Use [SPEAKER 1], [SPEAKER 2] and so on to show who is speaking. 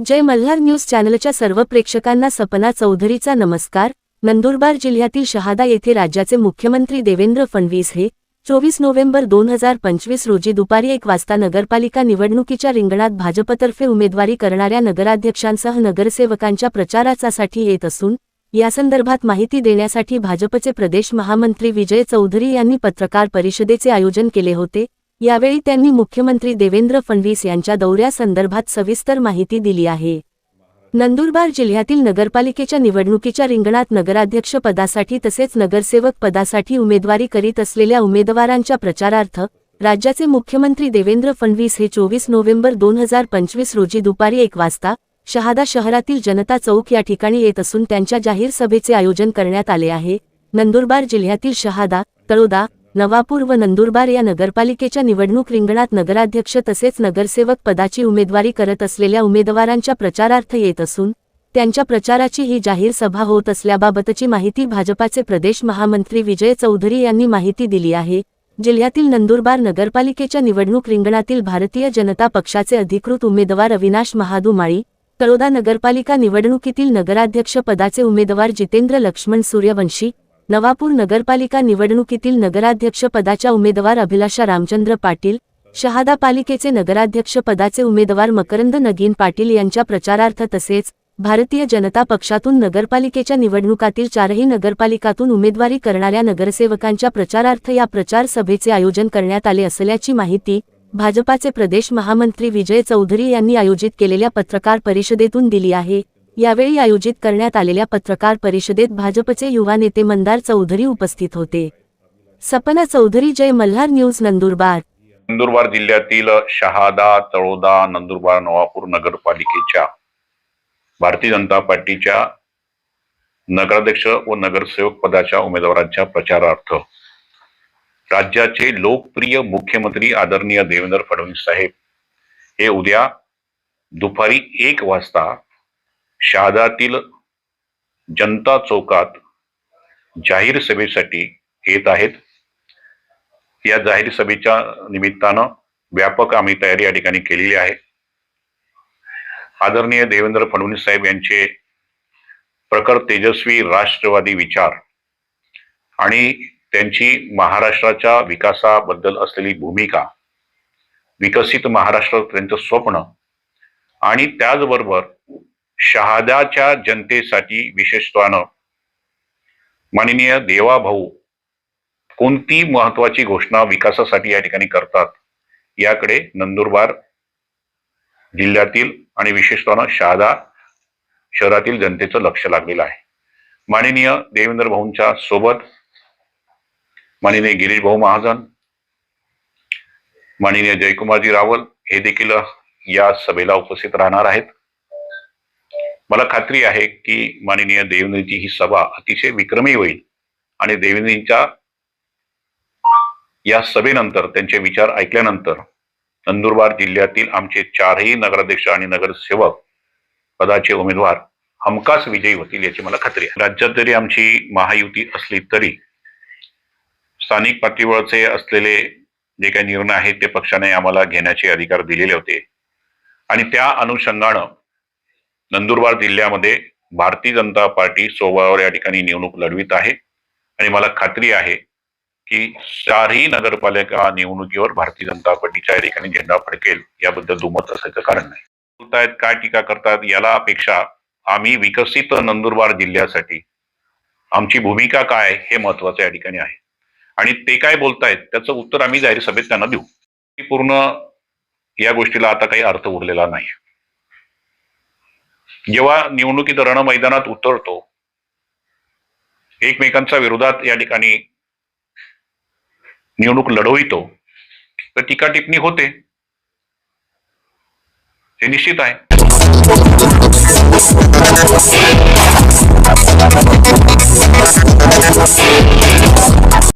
[SPEAKER 1] जय Malhar news चॅनलच्या सर्व प्रेक्षकांना सपना चौधरीचा नमस्कार. नंदुरबार जिल्ह्यातील शहादा येथे राज्याचे मुख्यमंत्री देवेंद्र फडणवीस हे चोवीस नोव्हेंबर दोन हजार पंचवीस रोजी दुपारी एक वाजता नगरपालिका निवडणुकीच्या रिंगणात भाजपतर्फे उमेदवारी करणाऱ्या नगराध्यक्षांसह नगरसेवकांच्या प्रचाराचासाठी येत असून यासंदर्भात माहिती देण्यासाठी भाजपचे प्रदेश महामंत्री विजय चौधरी यांनी पत्रकार परिषदेचे आयोजन केले होते. यावेळी त्यांनी मुख्यमंत्री देवेंद्र फडणवीस यांच्या दौऱ्यासंदर्भात सविस्तर माहिती दिली आहे. नंदुरबार जिल्ह्यातील नगरपालिकेच्या निवडणुकीच्या रिंगणात नगराध्यक्ष पदासाठी तसेच नगरसेवक पदासाठी उमेदवारी करीत असलेल्या उमेदवारांच्या प्रचारार्थ राज्याचे मुख्यमंत्री देवेंद्र फडणवीस हे चोवीस नोव्हेंबर दोन हजार पंचवीस रोजी दुपारी एक वाजता शहादा शहरातील जनता चौक या ठिकाणी येत असून त्यांच्या जाहीर सभेचे आयोजन करण्यात आले आहे. नंदुरबार जिल्ह्यातील शहादा तळोदा नवापूर व नंदुरबार या नगरपालिकेच्या निवडणूक रिंगणात नगराध्यक्ष तसेच नगरसेवक पदाची उमेदवारी करत असलेल्या उमेदवारांच्या प्रचारार्थ येत असून त्यांच्या प्रचाराची ही जाहीर सभा होत असल्याबाबतची माहिती भाजपाचे प्रदेश महामंत्री विजय चौधरी यांनी माहिती दिली आहे. जिल्ह्यातील नंदुरबार नगरपालिकेच्या निवडणूक रिंगणातील भारतीय जनता पक्षाचे अधिकृत उमेदवार अविनाश महादुमाळी तळोदा नगरपालिका निवडणुकीतील नगराध्यक्ष पदाचे उमेदवार जितेंद्र लक्ष्मण सूर्यवंशी नवापूर नगरपालिका निवडणुकीतील नगराध्यक्ष पदाच्या उमेदवार अभिलाषा रामचंद्र पाटील शहादा पालिकेचे नगराध्यक्ष पदाचे उमेदवार मकरंद नगीन पाटील यांच्या प्रचारार्थ तसेच भारतीय जनता पक्षातून नगरपालिकेच्या निवडणुकातील चारही नगरपालिकातून उमेदवारी करणाऱ्या नगरसेवकांच्या प्रचारार्थ या प्रचार सभेचे आयोजन करण्यात आले असल्याची माहिती भाजपाचे प्रदेश महामंत्री विजय चौधरी यांनी आयोजित केलेल्या पत्रकार परिषदेतून दिली आहे. यावेळी आयोजित करण्यात आलेल्या पत्रकार परिषदेत भाजपचे युवा नेते मंदार चौधरी उपस्थित होते. सपना चौधरी जय मल्हार न्यूज नंदुरबार.
[SPEAKER 2] नंदुरबार जिल्ह्यातील शहादा तळोदा नंदुरबार नवापूर नगरपालिकेच्या भारतीय जनता पार्टीच्या नगराध्यक्ष व नगरसेवक पदाच्या उमेदवारांच्या प्रचारार्थ राज्याचे लोकप्रिय मुख्यमंत्री आदरणीय देवेंद्र फडणवीस साहेब हे उद्या दुपारी एक वाजता शहादातील जनता चौकात जाहीर सभेसाठी येत आहेत. या जाहीर सभेच्या निमित्तानं व्यापक आम्ही तयारी या ठिकाणी केलेली आहे. आदरणीय देवेंद्र फडणवीस साहेब यांचे प्रखर तेजस्वी राष्ट्रवादी विचार आणि त्यांची महाराष्ट्राच्या विकासाबद्दल असलेली भूमिका विकसित महाराष्ट्र त्यांचं स्वप्न आणि त्याचबरोबर शहादाच्या जनतेसाठी विशेषत्वानं. माननीय देवाभाऊ कोणती महत्वाची घोषणा विकासासाठी या ठिकाणी करतात? याकडे नंदुरबार जिल्ह्यातील आणि विशेषत्वानं शहादा शहरातील जनतेचं लक्ष लागलेलं आहे. माननीय देवेंद्र भाऊंच्या सोबत माननीय गिरीश भाऊ महाजन माननीय जयकुमारजी रावल हे देखील या सभेला उपस्थित राहणार आहेत. मला खात्री आहे की माननीय देवेंद्रजी ही सभा अतिशय विक्रमी होईल. आणि देवेंद्रजींच्या या सभेनंतर त्यांचे विचार ऐकल्यानंतर नंदुरबार जिल्ह्यातील आमचे चारही नगराध्यक्ष आणि नगरसेवक पदाचे उमेदवार हमखास विजयी होतील याची मला खात्री आहे. राज्यात जरी आमची महायुती असली तरी स्थानिक पातळीवरचे असलेले जे काही निर्णय आहेत ते पक्षाने आम्हाला घेण्याचे अधिकार दिलेले होते. आणि त्या अनुषंगानं नंदुरबार जिल्ह्यामध्ये भारतीय जनता पार्टी सोबावर या ठिकाणी निवडणूक लढवित आहे. आणि मला खात्री आहे की चारही नगरपालिका निवडणुकीवर भारतीय जनता पार्टीच्या या ठिकाणी झेंडा फडकेल याबद्दल दुमत असायचं कारण नाही. बोलतायत काय टीका करतात याला अपेक्षा आम्ही विकसित नंदुरबार जिल्ह्यासाठी. आमची भूमिका काय हे महत्वाचं या ठिकाणी आहे. आणि ते काय बोलतायत त्याचं उत्तर आम्ही जाहीर सभेत त्यांना देऊ. पूर्ण या गोष्टीला आता काही अर्थ उरलेला नाही. जेव्हा निवडणुकीत रण मैदानात उतरतो एकमेकांच्या विरोधात या ठिकाणी निवडणूक लढवितो तर टीका टिप्पणी होते. हे निश्चित आहे.